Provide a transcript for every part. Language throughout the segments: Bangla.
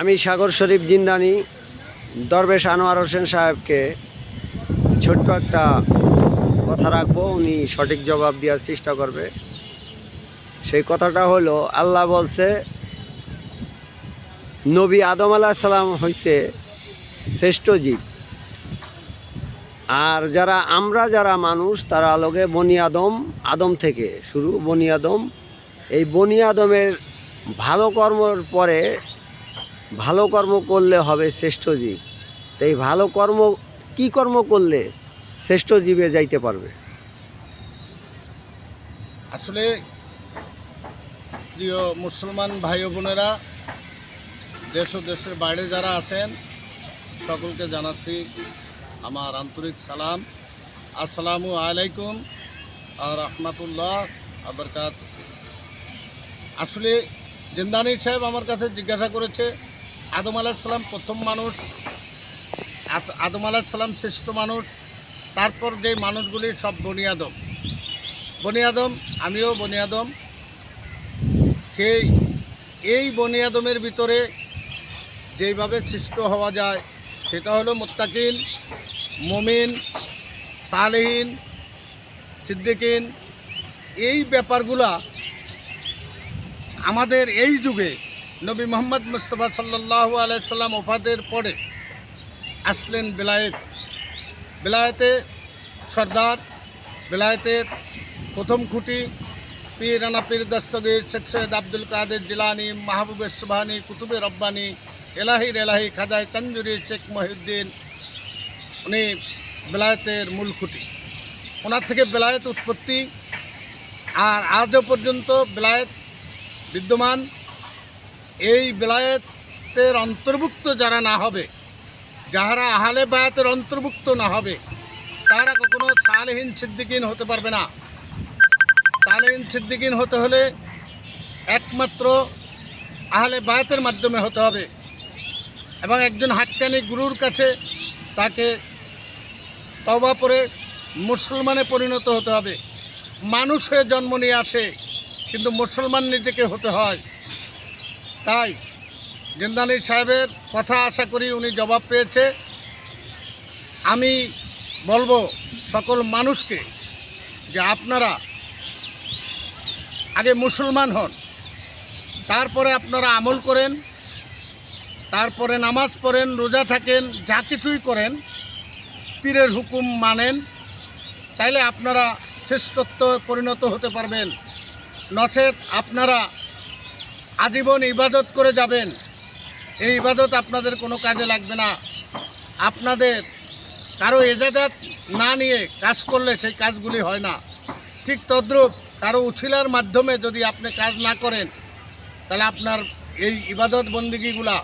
আমি সাগর শরীফ জিন্দানি, দরবেশ আনোয়ার হোসেন সাহেবকে ছোট্ট একটা কথা রাখব, উনি সঠিক জবাব দেওয়ার চেষ্টা করবে। সেই কথাটা হলো, আল্লাহ বলছে, নবী আদম আলাহ সালাম হইছে শ্রেষ্ঠ জীব। আর যারা আমরা যারা মানুষ, তারা লোকে বনি আদম আদম থেকে শুরু বনি আদম। এই বনি আদমের ভালো কর্মর পরে ভালো কর্ম করলে হবে শ্রেষ্ঠ জীব। তাই ভালো কর্ম, কি কর্ম করলে শ্রেষ্ঠ জীবে যাইতে পারবে? আসলে প্রিয় মুসলমান ভাই বোনেরা, দেশ ও দেশের বাইরে যারা আছেন, সকলকে জানাচ্ছি আমার আন্তরিক সালাম। আসসালামু আলাইকুম আর রহমাতুল্লাহ আবরকাত আসলে জিন্দানি সাহেব আমার কাছে জিজ্ঞাসা করেছে আদম আলাহিসাল্লাম প্রথম মানুষ আদ- আদম আলাহিসাল্লাম শ্রেষ্ঠ মানুষ, তারপর যে মানুষগুলি সব বনিয়াদম বনিয়াদম আমিও বনিয়াদম সেই, এই বনিয়াদমের ভিতরে যেইভাবে সৃষ্ট হওয়া যায়, সেটা হলো মোত্তাকিন, মমিন, সালেহীন, সিদ্দিকিন। এই ব্যাপারগুলা আমাদের এই যুগে নবী মোহাম্মদ মুস্তফা সাল্লাহ আলাইসাল্লাম ওফাদের পরে আসলেন বেলায়েত। বেলায়েতে সর্দার, বেলায়েতের প্রথম খুঁটি পীর রানা পীর দস্তগীর শেখ সৈয়দ আব্দুল কাদের জিলানি মাহবুবের সুবহানি কুতুবে রব্বানি এলাহির এলাহি খাজায় চঞ্জুরি, শেখ মহিউদ্দিন, উনি বেলায়েতের মূল খুঁটি। ওনার থেকে বেলায়েত উৎপত্তি, আর আজও পর্যন্ত বেলায়েত বিদ্যমান। এই বেলায়েতের অন্তর্ভুক্ত যারা না হবে, যাহারা আহলে বায়াতের অন্তর্ভুক্ত না হবে, তারা কখনো সালেহীন সিদ্দিকিন হতে পারবে না। সালেহীন সিদ্দিকিন হতে হলে একমাত্র আহলে বায়াতের মাধ্যমে হতে হবে এবং একজন হাক্কানি গুরুর কাছে তাকে তবা পরে মুসলমানে পরিণত হতে হবে। মানুষ হয়ে জন্ম নিয়ে আসে, কিন্তু মুসলমান নিজেকে হতে হয়। তাই জিন্দানি সাহেবের কথা আশা করি উনি জবাব পেয়েছে। আমি বলব সকল মানুষকে যে আপনারা আগে মুসলমান হন, তারপরে আপনারা আমল করেন, তারপরে নামাজ পড়েন, রোজা থাকেন, যা কিছুই করেন, পীরের হুকুম মানেন, তাইলে আপনারা শ্রেষ্ঠত্ব পরিণত হতে পারবেন। নচেত আপনারা আজীবন ইবাদত করে যাবেন। এই ইবাদত আপনাদের কোনো কাজে লাগবে না। আপনাদের কারও এজাদাত না নিয়ে কাজ করলে সেই কাজগুলি হয় না। ঠিক তদ্রূপ কারও উছিলার মাধ্যমে যদি আপনি কাজ না করেন, তাহলে আপনার এই ইবাদত বন্দিগিগুলা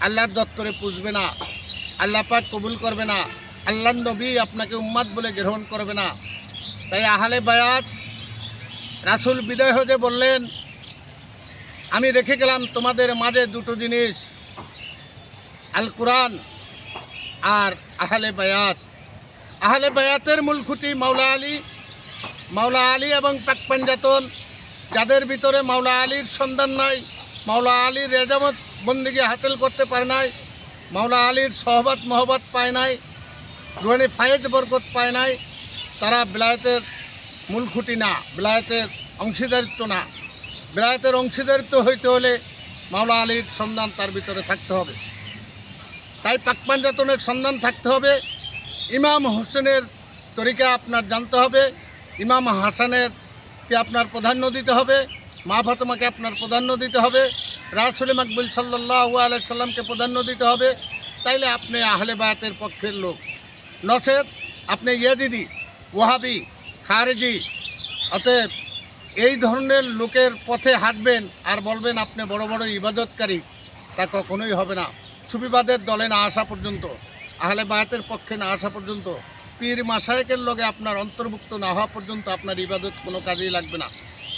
আল্লাহর দত্তরে পুষবে না। আল্লাহ পাক কবুল করবে না। আল্লাহ নবী আপনাকে উম্মাদ বলে গ্রহণ করবে না। তাই আহলে বায়াত রাসুল বিদায় হতে বললেন আমি রেখে গেলাম তোমাদের মাঝে দুটো জিনিস। আল কোরআন আর আহলে বায়াত। আহলে বায়াতের মূল খুঁটি মাওলা আলী। মাওলা আলী এবং পাক পাঞ্জাতন, যাদের ভিতরে মাওলা আলীর সন্ধান নাই, মাওলা আলীর রেজামত বন্দিকে হাসিল করতে পারে নাই, মাওলা আলীর সহবত মহবত পায় নাই, রুহানি ফায়েজ বরকত পায় নাই, তারা বিলায়তের মূল খুঁটি না, বিলায়তের অংশীদারিত্ব না। বিলায়তের অংশীদারিত্ব হইতে হলে মাওলা আলীর সন্ধান তার ভিতরে থাকতে হবে। তাই পাকপাঞ্জাতনের সন্ধান থাকতে হবে। ইমাম হোসেনের তরিকা আপনার জানতে হবে। ইমাম হাসানের কে আপনার প্রাধান্য দিতে হবে। মা ফাতেমাকে আপনার প্রাধান্য দিতে হবে। রাসুল মাকবুল সাল্লাহ আলাইসাল্লামকে প্রাধান্য দিতে হবে। তাইলে আপনি আহলে বায়াতের পক্ষের লোক। নচেত আপনি ইয়াজিদি, ওয়াহাবি, খারেজি, অতএব এই ধরনের লোকের পথে হাঁটবেন আর বলবেন আপনি বড় বড় ইবাদতকারী, তা কখনোই হবে না। সুবিবাদের দলে না আসা পর্যন্ত, আহলে বায়াতের পক্ষে না আসা পর্যন্ত, পীর মাসায়কের লগে আপনার অন্তর্ভুক্ত না হওয়া পর্যন্ত আপনার ইবাদত কোনো কাজেই লাগবে না।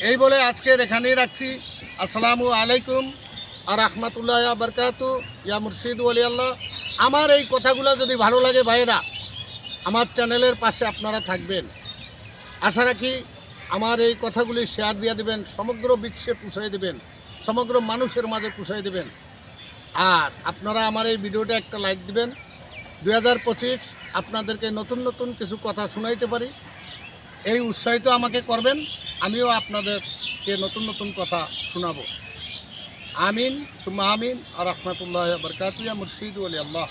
এই বলে আজকের এখানেই রাখছি। আসসালামু আলাইকুম আর রহমতুল্লাহ বরকাতু। ইয়া মুর্শিদ আলী আল্লাহ। আমার এই কথাগুলো যদি ভালো লাগে ভাইয়েরা, আমার চ্যানেলের পাশে আপনারা থাকবেন। আশা রাখি আমার এই কথাগুলি শেয়ার দিয়ে দেবেন, সমগ্র বিশ্বে পুষাই দেবেন, সমগ্র মানুষের মাঝে পুষাই দেবেন। আর আপনারা আমার এই ভিডিওটা একটা লাইক দিবেন। দুই হাজার পঁচিশ, আপনাদেরকে নতুন নতুন কিছু কথা শোনাইতে পারি। এই উৎসাহিত আমাকে করবেন, আমিও আপনাদেরকে নতুন নতুন কথা শোনাবো। আমিন, সুম্মা আমিন আর রহমতুল্লাহ বরকাতুয়া মুর্শিদ আলী আল্লাহ।